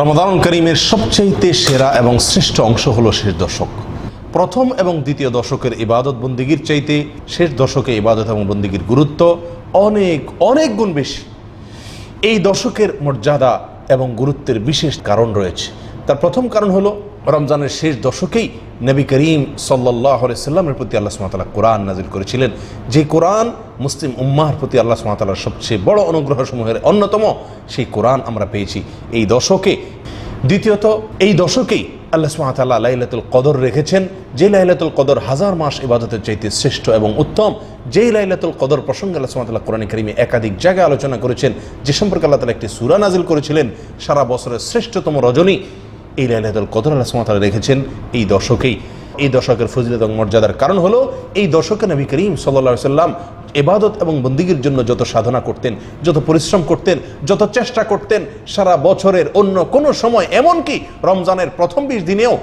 রমাদান করিমের সবচাইতে সেরা এবং শ্রেষ্ঠ অংশ হলো শেষ দশক। প্রথম এবং দ্বিতীয় দশকের ইবাদত বন্দিগির চাইতে শেষ দশকে ইবাদত এবং বন্দিগির গুরুত্ব অনেক অনেক গুণ বেশি। এই দশকের মর্যাদা এবং গুরুত্বের বিশেষ কারণ রয়েছে। তার প্রথম কারণ হলো রমজানের শেষ দশকেই নবী করিম সাল্লাহ সাল্লামের প্রতি আল্লাহ সুমাতালা কোরআন নাজিল করেছিলেন। যে কোরআন মুসলিম উম্মাহর প্রতি আল্লাহ সুমাতালার সবচেয়ে বড় অনুগ্রহ সমূহের অন্যতম, সেই কোরআন আমরা পেয়েছি। এই দশকে, দ্বিতীয়ত, এই দশকেই আল্লাহ সুমাতাল্লাহ লাইলাতুল কদর রেখেছেন। যে লাইলাতুল কদর হাজার মাস ইবাদতের চাইতে শ্রেষ্ঠ এবং উত্তম, যেই লাইলাতুল কদর প্রসঙ্গে আল্লাহ সুমাতাল্লাহ কোরআন করিমে একাধিক জায়গায় আলোচনা করেছেন, যে সম্পর্কে আল্লাহ তালা একটি সুরা নাজিল করেছিলেন। সারা বছরের শ্রেষ্ঠতম রজনী এই লাইলাতুল কদর আল্লাহ সুমাতাল্লাহ রেখেছেন? এই দশকেই। এই দশকের ফজিলত এবং মর্যাদার কারণ হলো, এই দশকে নবী করিম সাল্লা সাল্লাম এবাদত এবং বন্দিগির জন্য যত সাধনা করতেন, যত পরিশ্রম করতেন, যত চেষ্টা করতেন, সারা বছরের অন্য কোনো সময়, এমনকি রমজানের প্রথম বিশ দিনেও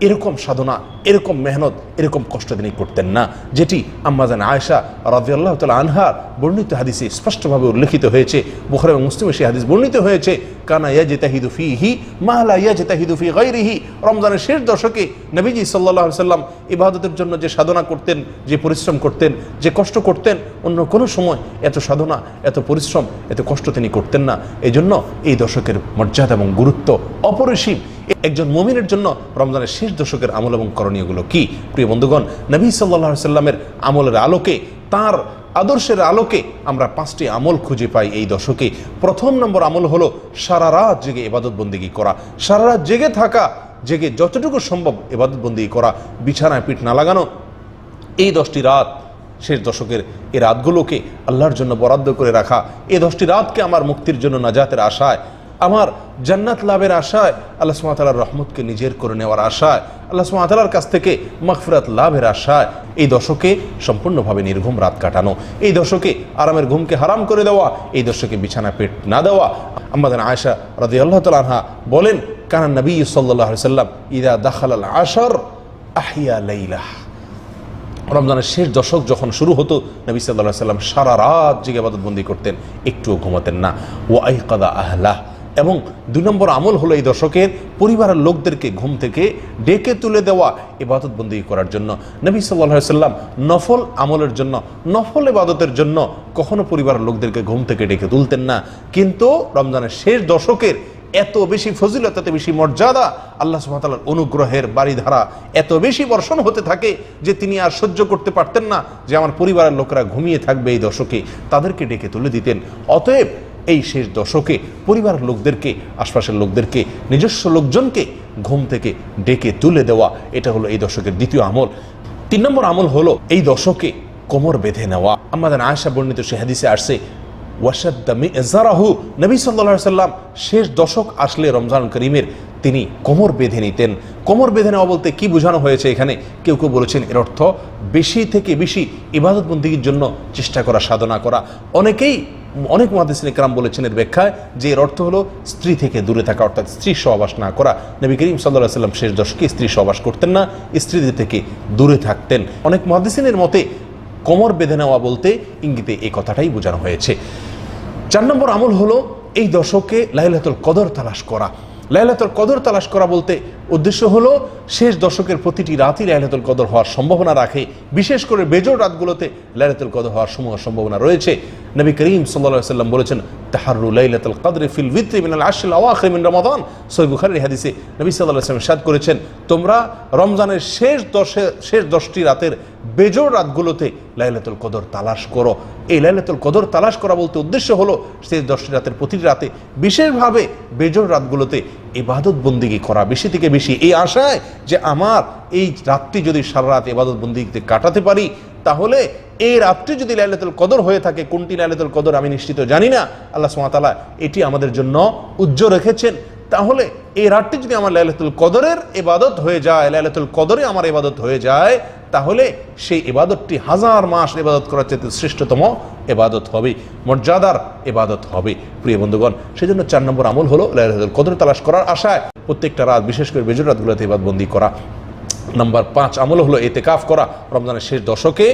এরকম সাধনা, এরকম মেহনত, এরকম কষ্ট তিনি করতেন না। যেটি আম্মাজান আয়সা রাজিয়াল্লাহ তাল আনহার বর্ণিত হাদিসে স্পষ্টভাবে উল্লেখিত হয়েছে। বুখার এবং মুসলিমে সেই হাদিস বর্ণিত হয়েছে, কানা ইয়াজে তাহিদু ফি হি মাহলা ইয়াজে তাহিদু ফি গৈরিহি রমজানের শেষ দশকে নবীজি সাল্লাহ সাল্লাম ইবাদতের জন্য যে সাধনা করতেন, যে পরিশ্রম করতেন, যে কষ্ট করতেন, অন্য কোনো সময় এত সাধনা, এত পরিশ্রম, এত কষ্ট তিনি করতেন না। এই জন্য এই দশকের মর্যাদা এবং গুরুত্ব অপরিসীম। একজন মমিনের জন্য রমজানের শেষ দশকের আমল এবং করণীয়গুলো কি? প্রিয় বন্ধুগণ, নবী সাল্লাহ সাল্লামের আমলের আলোকে, তার আদর্শের আলোকে আমরা পাঁচটি আমল খুঁজে পাই এই দশকে। প্রথম নম্বর আমল হলো সারা রাত জেগে এবাদত বন্দিগি করা। সারা রাত জেগে থাকা, জেগে যতটুকু সম্ভব এবাদত বন্দিগি করা। বিছানায় পিঠ না লাগানো, এই দশটি রাত শেষ দশকের এ রাতগুলোকে আল্লাহর জন্য বরাদ্দ করে রাখা। এই দশটি রাতকে আমার মুক্তির জন্য নাজাতের আশায় আমার জান্নাত লাভের আশায় আল্লাহ সুমাতালার রহমতকে নিজের করে নেওয়ার আশায়, আল্লাহ সুমাতালার কাছ থেকে মকফরাত লাভের আশায় এই দশকে সম্পূর্ণভাবে নির্ঘুম রাত কাটানো, এই দশকে আরামের ঘুমকে হারাম করে দেওয়া, এই দশকে বিছানা পেট না দেওয়া। আমাদের আয়সা রাজি আল্লাহ তালহা বলেন কানান নবী সাল্লাহ সাল্লাম ইদা দাখাল আল আশর আহিয়া লাইলাহ রমজানের শেষ দশক যখন শুরু হতো, নবী সাল্লাহ সাল্লাম সারা রাত জেগে আবাদতবন্দি করতেন, একটুও ঘুমাতেন না। ও আই কাদা এবং দুই নম্বর আমল হলো এই দশকের পরিবারের লোকদেরকে ঘুম থেকে ডেকে তুলে দেওয়া ইবাদতবন্দি করার জন্য। নবী সাল্লাহ সাল্লাম নফল আমলের জন্য, নফল ইবাদতের জন্য কখনো পরিবারের লোকদেরকে ঘুম থেকে ডেকে তুলতেন না। কিন্তু রমজানের শেষ দশকের এত বেশি ফজিলত, এত বেশি মর্যাদা আল্লাহ সুহাতালার অনুগ্রহের বাড়িধারা এত বেশি বর্ষণ হতে থাকে যে তিনি আর সহ্য করতে পারতেন না যে আমার পরিবারের লোকেরা ঘুমিয়ে থাকবে এই দশকে। তাদেরকে ডেকে তুলে দিতেন। অতএব এই শেষ দশকে পরিবারের লোকদেরকে, আশপাশের লোকদেরকে, নিজস্ব লোকজনকে ঘুম থেকে ডেকে তুলে দেওয়া, এটা হলো এই দশকের দ্বিতীয় আমল। তিন নম্বর আমল হলো এই দশকে কোমর বেঁধে নেওয়া। আমাদের আয়সা বর্ণিত সে হাদিসে আসছে ওয়াসাদ্দামি এজারাহু নবী সাল্লা সাল্লাম শেষ দশক আসলে রমজান করিমের তিনি কোমর বেঁধে নিতেন। কোমর বেঁধে নেওয়া বলতে কি বোঝানো হয়েছে এখানে? কেউ কেউ বলেছেন এর অর্থ বেশি থেকে বেশি ইবাদতবন্দির জন্য চেষ্টা করা, সাধনা করা। অনেকেই অনেক মহাদিসিন ইকরাম বলেছেন এর ব্যাখ্যায় যে এর অর্থ হলো স্ত্রী থেকে দূরে থাকা, অর্থাৎ স্ত্রী সহবাস না করা। নবী করিম সাল্লাহ সাল্লাম শেষ দশকে স্ত্রী সহবাস করতেন না, স্ত্রীদের থেকে দূরে থাকতেন। অনেক মহাদিসিনের মতে কোমর বেঁধে নেওয়া বলতে ইঙ্গিতে এই কথাটাই বোঝানো হয়েছে। চার নম্বর আমল হলো এই দশকে লাইলাতুল কদর তালাশ করা। লাইলাতুল কদর তালাশ করা বলতে উদ্দেশ্য হলো শেষ দশকের প্রতিটি রাতই লাইলাতুল কদর হওয়ার সম্ভাবনা রাখে। বিশেষ করে বেজোর রাতগুলোতে লাইলাতুল কদর হওয়ার সমূহ সম্ভাবনা রয়েছে। নবী করিম সাল্লাহ সাল্লাম বলেছেন তাহারু লাইলাতুল কদরে ফিল ভিত্রি মিনাল আশিল আওয়াখির মিন রমাদান। সৈয়দ বুখারীর হাদিসে নবী সাল্লাল্লাহু আলাইহি ওয়াসাল্লাম সাদ করেছেন, তোমরা রমজানের শেষ দশে, শেষ দশটি রাতের বেজোর রাতগুলোতে লাইলাতুল কদর তালাশ করো। এই লাইলাতুল কদর তালাশ করা বলতে উদ্দেশ্য হলো, শেষ দশটি রাতের প্রতিটি রাতে বিশেষভাবে বেজোর রাতগুলোতে ইবাদত বন্দিগি করা বেশি থেকে বেশি। এই আশায় যে আমার এই রাত্রি যদি সারা রাত এবাদত বন্দিগিতে কাটাতে পারি, তাহলে এই রাত্রি যদি লাইলাতুল কদর হয়ে থাকে, কোনটি লাইলাতুল কদর আমি নিশ্চিত জানি না। আল্লাহ সুমাতালা এটি আমাদের জন্য উজ্জ্বল রেখেছেন। তাহলে এই রাতটি যদি আমার লাইলাতুল কদরের এবাদত হয়ে যায়, লাইলাতুল কদরে আমার এবাদত হয়ে যায়, তাহলে সেই এবাদতটি হাজার মাস ইবাদত করার চেয়ে শ্রেষ্ঠতম এবাদত হবে, মর্যাদার এবাদত হবে। প্রিয় বন্ধুগণ সেই জন্য চার নম্বর আমল হলো লাইলাতুল কদর তালাশ করার আশায় প্রত্যেকটা রাত, বিশেষ করে বেজর রাতগুলোতে ইবাদবন্দি করা। নাম্বার পাঁচ আমল হলো এতেকাফ করা, রমজানের শেষ দশকে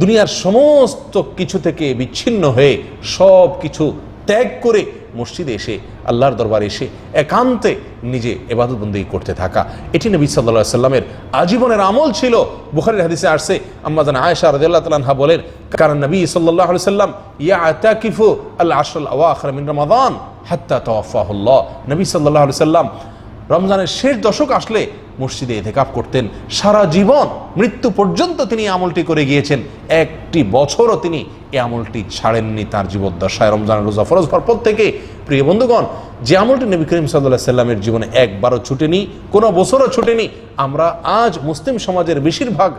দুনিয়ার সমস্ত কিছু থেকে বিচ্ছিন্ন হয়ে সব কিছু ত্যাগ করে মসজিদে এসে, আল্লাহর দরবার এসে একান্তে নিজে এবাদতবন্দি করতে থাকা। এটি নবী সাল্লাহ সাল্লামের আজীবনের আমল ছিল। বুখারির হাদিসে আসছে আম্মাজান আয়েশা রাদিয়াল্লাহু তাআলা বলেন কারণ নবী সাল্লাহ সাল্লাম ইয়াতাকিফু আল আশরাল মিন রমাদান হাত্তা তাওয়াফাহুল্লাহ নবী সাল্লাহ সাল্লাম রমজানের শেষ দশক আসলে মসজিদে এতেকাপ করতেন। সারা জীবন মৃত্যু পর্যন্ত তিনি আমলটি করে গিয়েছেন। একটি বছরও তিনি এই আমলটি ছাড়েননি তার জীবদ্দশায়। রমজানের রোজা ফরজ হওয়ার পর থেকে, প্রিয় বন্ধুগণ, যে আমলটি নবী করিম সাল্লাহ সাল্লামের জীবনে একবারও ছুটেনি, কোনো বছরও ছুটেনি। আমরা আজ মুসলিম সমাজের বেশিরভাগ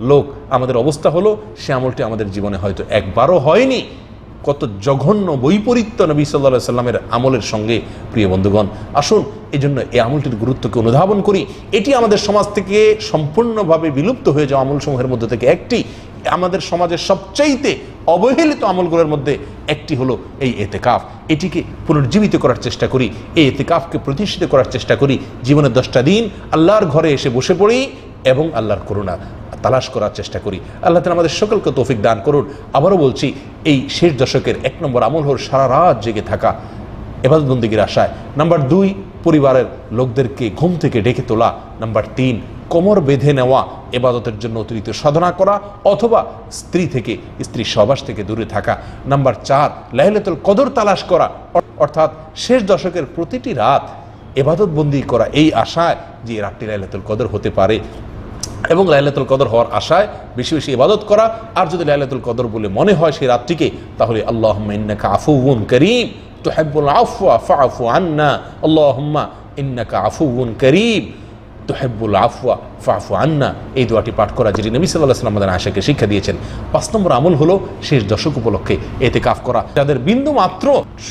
লোক, আমাদের অবস্থা হলো, সে আমলটি আমাদের জীবনে হয়তো একবারও হয়নি। কত জঘন্য বৈপরীত্য নবী সাল্লাহ সাল্লামের আমলের সঙ্গে, প্রিয় বন্ধুগণ। আসুন এই জন্য এই আমলটির গুরুত্বকে অনুধাবন করি। এটি আমাদের সমাজ থেকে সম্পূর্ণভাবে বিলুপ্ত হয়ে যাওয়া আমলসমূহের মধ্যে থেকে একটি। আমাদের সমাজের সবচাইতে অবহেলিত আমলগুলোর মধ্যে একটি হলো এই এতেকাফ। এটিকে পুনর্জীবিত করার চেষ্টা করি, এই এতেকাফকে প্রতিষ্ঠিত করার চেষ্টা করি। জীবনের দশটা দিন আল্লাহর ঘরে এসে বসে পড়ি এবং আল্লাহর করুণা। তালাশ করার চেষ্টা করি। আল্লাহ তালা আমাদের সকলকে তৌফিক দান করুন। আবারও বলছি, এই শেষ দশকের এক নম্বর আমল হল সারা রাত জেগে থাকা এবাদতবন্দিগির আশায়। নাম্বার দুই, পরিবারের লোকদেরকে ঘুম থেকে ডেকে তোলা। নাম্বার তিন, কোমর বেঁধে নেওয়া, এবাদতের জন্য অতিরিক্ত সাধনা করা অথবা স্ত্রী থেকে, স্ত্রী সবাস থেকে দূরে থাকা। নাম্বার চার, লাইলাতুল কদর তালাশ করা। অর্থাৎ শেষ দশকের প্রতিটি রাত এবাদতবন্দি করা। এই আশায় যে রাতটি লাইলাতুল কদর হতে পারে এবং লাইলাতুল কদর হওয়ার আশায় বেশি বেশি ইবাদত করা। আর যদি লাইলাতুল কদর বলে মনে হয় সেই রাতটিকে, তাহলে আল্লাহ আফুউন করিম, তুহিব্বুল আফওয়া ফাআফু আন্না, আল্লাহুম্মা ইন্নাকা আফুউন করিম তো তুহেব্বুল আফওয়া ফাফু আন্না। এই দোয়াটি পাঠ করা যেটি নবী সাল্লাহ সাল্লাম আমাদের আশাকে শিক্ষা দিয়েছেন। পাঁচ নম্বর আমল হলো শেষ দশক উপলক্ষে এতে কাফ করা। যাদের বিন্দু মাত্র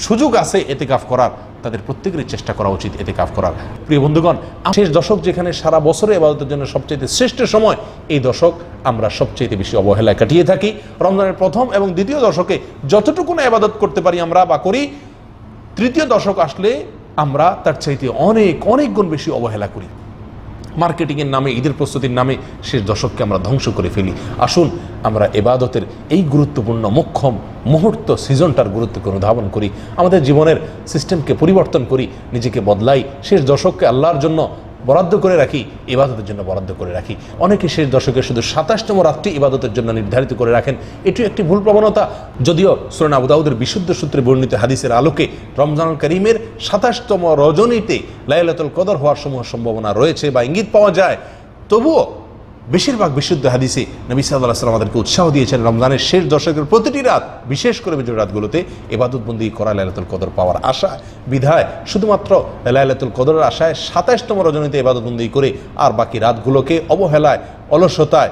সুযোগ আছে এতে কাফ করার তাদের প্রত্যেকেরই চেষ্টা করা উচিত এতে কাফ করার। প্রিয় বন্ধুগণ শেষ দশক যেখানে সারা বছরে এবাদতের জন্য সবচেয়ে শ্রেষ্ঠ সময়, এই দশক আমরা সবচেয়ে বেশি অবহেলায় কাটিয়ে থাকি। রমজানের প্রথম এবং দ্বিতীয় দশকে যতটুকু না এবাদত করতে পারি আমরা বা করি, তৃতীয় দশক আসলে আমরা তার চাইতে অনেক অনেক গুণ বেশি অবহেলা করি। মার্কেটিংয়ের নামে, ঈদের প্রস্তুতির নামে শেষ দশককে আমরা ধ্বংস করে ফেলি। আসুন, আমরা এবাদতের এই গুরুত্বপূর্ণ মুখ্যম মুহূর্ত সিজনটার গুরুত্বকে অনুধাবন করি। আমাদের জীবনের সিস্টেমকে পরিবর্তন করি, নিজেকে বদলাই। শেষ দশককে আল্লাহর জন্য বরাদ্দ করে রাখি, ইবাদতের জন্য বরাদ্দ করে রাখি। অনেকে শেষ দশকে শুধু সাতাশতম রাত্রি ইবাদতের জন্য নির্ধারিত করে রাখেন। এটিও একটি ভুল প্রবণতা। যদিও সুরান আবুদাউদের বিশুদ্ধ সূত্রে বর্ণিত হাদিসের আলোকে রমজান করিমের সাতাশতম রজনীতে লাইলাতুল কদর হওয়ার সমূহ সম্ভাবনা রয়েছে বা ইঙ্গিত পাওয়া যায়। তবুও বেশিরভাগ বিশুদ্ধ হাদিসে নবী সাল্লাহ সাল্লাম আমাদেরকে উৎসাহ দিয়েছেন। রমজানের শেষ দশকের প্রতিটি রাত, বিশেষ করে বিজয় রাতগুলোতে এবাদতবন্দি করা লাইলাতুল কদর পাওয়ার আশা। বিধায় শুধুমাত্র লাইলাতুল কদরের আশায় সাতাশতম রজনীতে এবাদতবন্দি করে আর বাকি রাতগুলোকে অবহেলায়, অলসতায়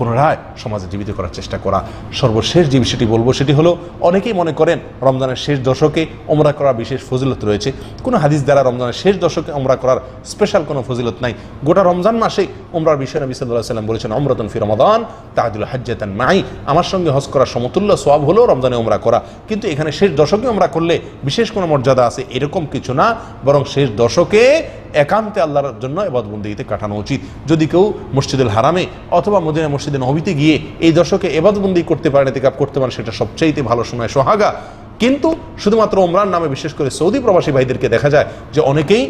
পুনরায় সমাজে জীবিত করার চেষ্টা করা সর্বশেষ যে বিষয়টি বলব সেটি হলো, অনেকেই মনে করেন রমজানের শেষ দশকে ওমরা করার বিশেষ ফজিলত রয়েছে। কোনো হাদিস দ্বারা রমজানের শেষ দশকে ওমরা করার স্পেশাল কোনো ফজিলত নাই। গোটা রমজান মাসে ওমরার বিষয় নবী সাল্লাহ সাল্লাম বলেছেন অমরতন ফি রমাদান তাহাদুল হাজ্জাতান মাই আমার সঙ্গে হজ করার সমতুল্য সোয়াব হলো রমজানে ওমরা করা। কিন্তু এখানে শেষ দশকে ওমরা করলে বিশেষ কোনো মর্যাদা আছে? এরকম কিছু না। বরং শেষ দশকে একান্তে আল্লাহর জন্য এবাদবন্দিতে কাটানো উচিত। যদি কেউ মসজিদুল হারামে অথবা মদিনা মসজিদে নবীতে গিয়ে এই দশকে এবাদবন্দি করতে পারেন এতেকাপ করতে পারেন সেটা সবচাইতে ভালো সময়, সোহাগা। কিন্তু শুধুমাত্র ওমরান নামে বিশেষ করে সৌদি প্রবাসী ভাইদেরকে দেখা যায় যে অনেকেই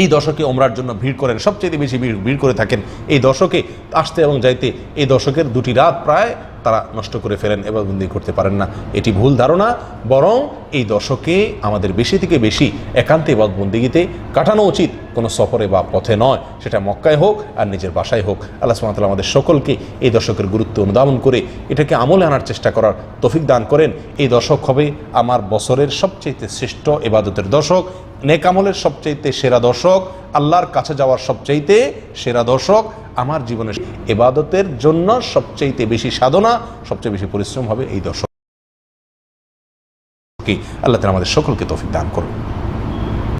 এই দশকে ওমরার জন্য ভিড় করেন সবচেয়ে বেশি ভিড় ভিড় করে থাকেন। এই দশকে আসতে এবং যাইতে এই দশকের দুটি রাত প্রায় তারা নষ্ট করে ফেলেন এবাদবন্দি করতে পারেন না। এটি ভুল ধারণা, বরং এই দশকে আমাদের বেশি থেকে বেশি একান্তে এবাদবন্দিগিতে কাটানো উচিত কোনো সফরে বা পথে নয়। সেটা মক্কায় হোক আর নিজের বাসায় হোক। আল্লাহ সুমাতাল আমাদের সকলকে এই দশকের গুরুত্ব অনুধাবন করে এটাকে আমলে আনার চেষ্টা করার তফিক দান করেন। এই দশক হবে আমার বছরের সবচেয়ে শ্রেষ্ঠ এবাদতের দশক নেকামলের সবচাইতে সেরা দশক, আল্লাহর কাছে যাওয়ার সবচাইতে সেরা দশক আমার জীবনে এবাদতের জন্য সবচাইতে বেশি সাধনা, সবচেয়ে বেশি পরিশ্রম হবে এই দর্শক। আল্লাহ তালা আমাদের সকলকে তৌফিক দান করুন।